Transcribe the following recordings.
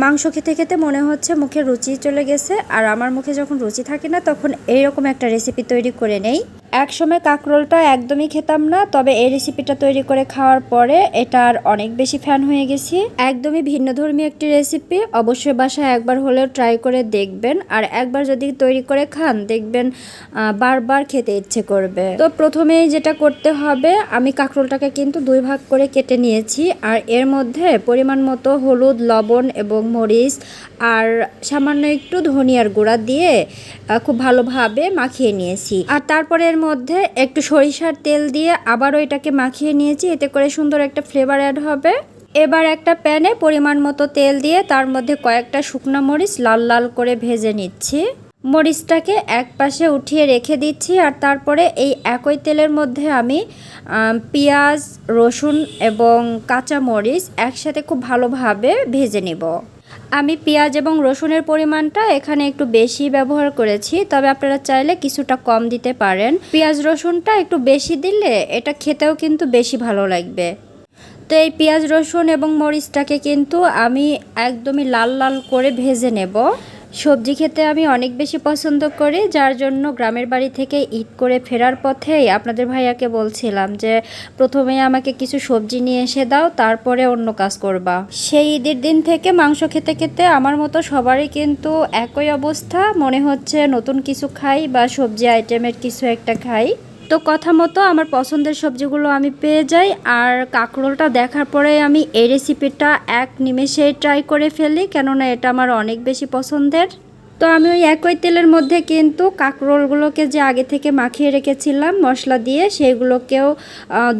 মাংস খেতে খেতে মনে হচ্ছে মুখে রুচি চলে গেছে, আর আমার মুখে যখন রুচি থাকে না, তখন এইরকম একটা রেসিপি তৈরি করে নেই। এক সময় কাঁকরোলটা একদমই খেতাম না, তবে এই রেসিপিটা তৈরি করে খাওয়ার পরে এটার অনেক বেশি ফ্যান হয়ে গেছি। একদমই ভিন্ন ধর্মী একটি রেসিপি অবশ্যই বাসায় একবার হলেও ট্রাই করে দেখবেন। আর একবার যদি তৈরি করে খান, দেখবেন বারবার খেতে ইচ্ছে করবে। তো প্রথমেই যেটা করতে হবে, আমি কাঁকরোলটাকে কিন্তু দুই ভাগ করে কেটে নিয়েছি। আর এর মধ্যে পরিমাণ মতো হলুদ, লবণ এবং মরিচ আর সামান্য একটু ধনিয়ার গুঁড়া দিয়ে খুব ভালোভাবে মাখিয়ে নিয়েছি। আর তারপরে এর মধ্যে একটু সরিষার তেল দিয়ে আবারও এটাকে মাখিয়ে নিয়েছি, এতে করে সুন্দর একটা ফ্লেভার অ্যাড হবে। এবার একটা প্যানে পরিমাণ মতো তেল দিয়ে তার মধ্যে কয়েকটা শুকনো মরিচ লাল লাল করে ভেজে নিচ্ছি। মরিচটাকে এক পাশে উঠিয়ে রেখে দিচ্ছি আর তারপরে এই একই তেলের মধ্যে আমি পেঁয়াজ, রসুন এবং কাঁচা মরিচ একসাথে খুব ভালোভাবে ভেজে নেব। আমি পেঁয়াজ এবং রসুনের পরিমাণটা এখানে একটু বেশি ব্যবহার করেছি, তবে আপনারা চাইলে কিছুটা কম দিতে পারেন। পেঁয়াজ রসুনটা একটু বেশি দিলে এটা খেতেও কিন্তু বেশি ভালো লাগবে। তো এই পেঁয়াজ রসুন এবং মরিচটাকে কিন্তু আমি একদমই লাল লাল করে ভেজে নেব। সবজি খেতে আমি অনেক বেশি পছন্দ করি, যার জন্য গ্রামের বাড়ি থেকে ঈদ করে ফেরার পথেই আপনাদের ভাইয়াকে বলছিলাম যে, প্রথমে আমাকে কিছু সবজি নিয়ে এসে দাও, তারপরে অন্য কাজ করবা। সেই ঈদের দিন থেকে মাংস খেতে খেতে আমার মতো সবারই কিন্তু একই অবস্থা। মনে হচ্ছে নতুন কিছু খাই বা সবজি আইটেমের কিছু একটা খাই। তো কথা মতো আমার পছন্দের সবজিগুলো আমি পেয়ে যাই, আর কাঁকরোলটা দেখার পরে আমি এই রেসিপিটা এক নিমেষে ট্রাই করে ফেলি, কেননা এটা আমার অনেক বেশি পছন্দের। তো আমি ওই একই তেলের মধ্যে কিন্তু কাঁকরোলগুলোকে যে আগে থেকে মাখিয়ে রেখেছিলাম মশলা দিয়ে, সেগুলোকেও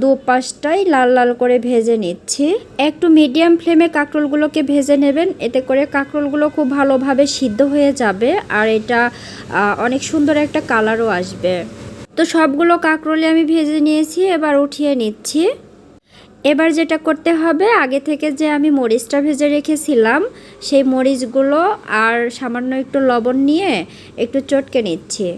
দু পাশটাই লাল লাল করে ভেজে নিচ্ছি। একটু মিডিয়াম ফ্লেমে কাঁকরোলগুলোকে ভেজে নেবেন, এতে করে কাঁকরোলগুলো খুব ভালোভাবে সিদ্ধ হয়ে যাবে, আর এটা অনেক সুন্দর একটা কালারও আসবে। তো সবগুলো কাঁকরোলে আমি ভেজে নিয়েছি, এবার উঠিয়ে নিচ্ছি। এবার যেটা করতে হবে, আগে থেকে যে আমি মরিচটা ভেজে রেখেছিলাম, সেই মরিচগুলো আর সামান্য একটু লবণ নিয়ে একটু চটকে নিচ্ছি।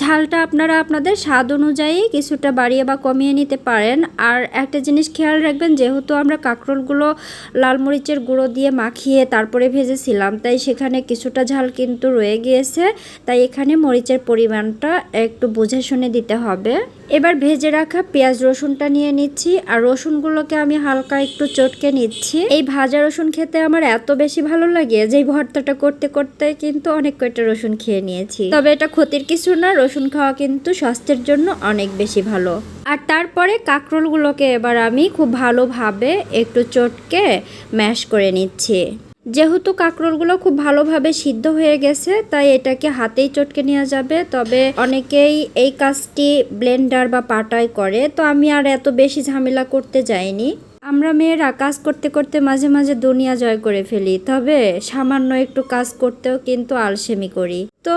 ঝালটা আপনারা আপনাদের স্বাদ অনুযায়ী কিছুটা বাড়িয়ে বা কমিয়ে নিতে পারেন। আর একটা জিনিস খেয়াল রাখবেন, যেহেতু আমরা কাঁকরোলগুলো লাল মরিচের গুঁড়ো দিয়ে মাখিয়ে তারপরে ভেজেছিলাম, তাই সেখানে কিছুটা ঝাল কিন্তু রয়ে গিয়েছে। তাই এখানে মরিচের পরিমাণটা একটু বুঝে শুনে দিতে হবে। এবার ভেজে রাখা পেঁয়াজ রসুনটা নিয়ে নিচ্ছি, আর রসুনগুলোকে আমি হালকা একটু চটকে নিচ্ছি। এই ভাজা রসুন খেতে আমার এত বেশি ভালো লাগে যে ভর্তাটা করতে করতে কিন্তু অনেক কয়টা রসুন খেয়ে নিয়েছি। তবে এটা ক্ষতির কিছু না রসুন খাওয়া কিন্তু স্বাস্থ্যের জন্য অনেক বেশি ভালো। আর তারপরে কাঁকরোলগুলোকে এবার আমি খুব ভালোভাবে একটু চটকে ম্যাশ করে নিচ্ছি। যেহেতু কাঁকরোলগুলো খুব ভালোভাবে সিদ্ধ হয়ে গেছে, তাই এটাকে হাতেই চটকে নেওয়া যাবে। তবে অনেকেই এই কাজটি ব্লেন্ডার বা পাটায় করে, তো আমি আর এত বেশি ঝামেলা করতে যাইনি। আমরা মেয়েরা কাজ করতে করতে মাঝে মাঝে দুনিয়া জয় করে ফেলি, তবে সামান্য একটু কাজ করতেও কিন্তু আলসেমি করি। তো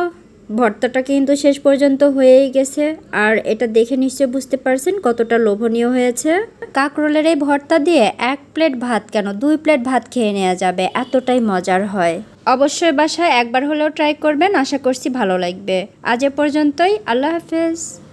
ভর্তাটা কিন্তু শেষ পর্যন্ত হয়েই গেছে। আর এটা দেখে নিশ্চয় বুঝতে পারছেন কতটা লোভনীয় হয়েছে। কাঁকরোলের এই ভর্তা দিয়ে এক প্লেট ভাত কেন? দুই প্লেট ভাত খেয়ে নেওয়া যাবে। এতটাই মজার হয়। অবশ্যই বাসায় একবার হলেও ট্রাই করবেন। আশা করছি ভালো লাগবে। আজ এ পর্যন্তই। আল্লাহ হাফেজ।